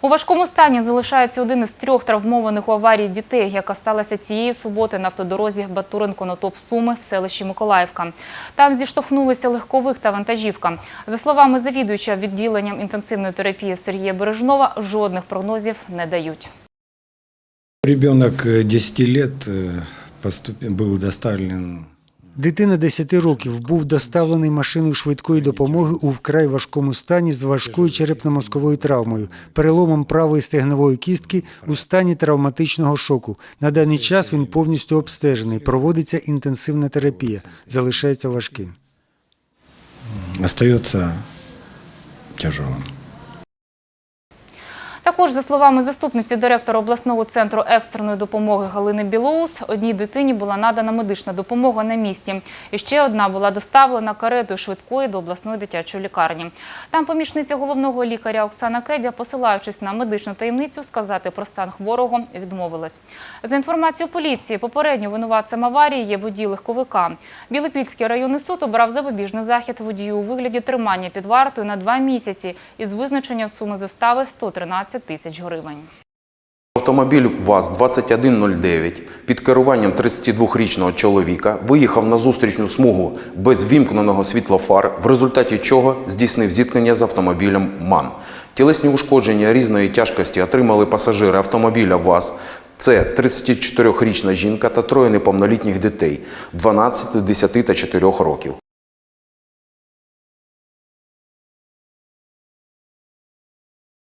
У важкому стані залишається один із трьох травмованих у аварії дітей, яка сталася цієї суботи на автодорозі Батурин-Конотоп Суми в селищі Миколаївка. Там зіштовхнулися легковик та вантажівка. За словами завідуюча відділенням інтенсивної терапії Сергія Бережнова, жодних прогнозів не дають. Ребенок э, 10 лет э, поступ- был доставлен Дитина 10 років був доставлений машиною швидкої допомоги у вкрай важкому стані з важкою черепно-мозковою травмою, переломом правої стегнової кістки у стані травматичного шоку. На даний час він повністю обстежений. Проводиться інтенсивна терапія. Залишається важким. остается тяжелым. Також, за словами заступниці директора обласного центру екстреної допомоги Галини Білоус, одній дитині була надана медична допомога на місці. І ще одна була доставлена каретою швидкої до обласної дитячої лікарні. Там помічниця головного лікаря Оксана Кедя, посилаючись на медичну таємницю, сказати про стан хворого відмовилась. За інформацією поліції, попередньо винуватцем аварії є водій легковика. Білопільський районний суд обрав запобіжний захід водію у вигляді тримання під вартою на два місяці із визначення суми застави 113 тисяч гривень. Автомобіль ВАЗ-2109 під керуванням 32-річного чоловіка виїхав на зустрічну смугу без вімкненого світлофар, в результаті чого здійснив зіткнення з автомобілем МАН. Тілесні ушкодження різної тяжкості отримали пасажири автомобіля ВАЗ. Це 34-річна жінка та троє неповнолітніх дітей 12, 10 та 4 років.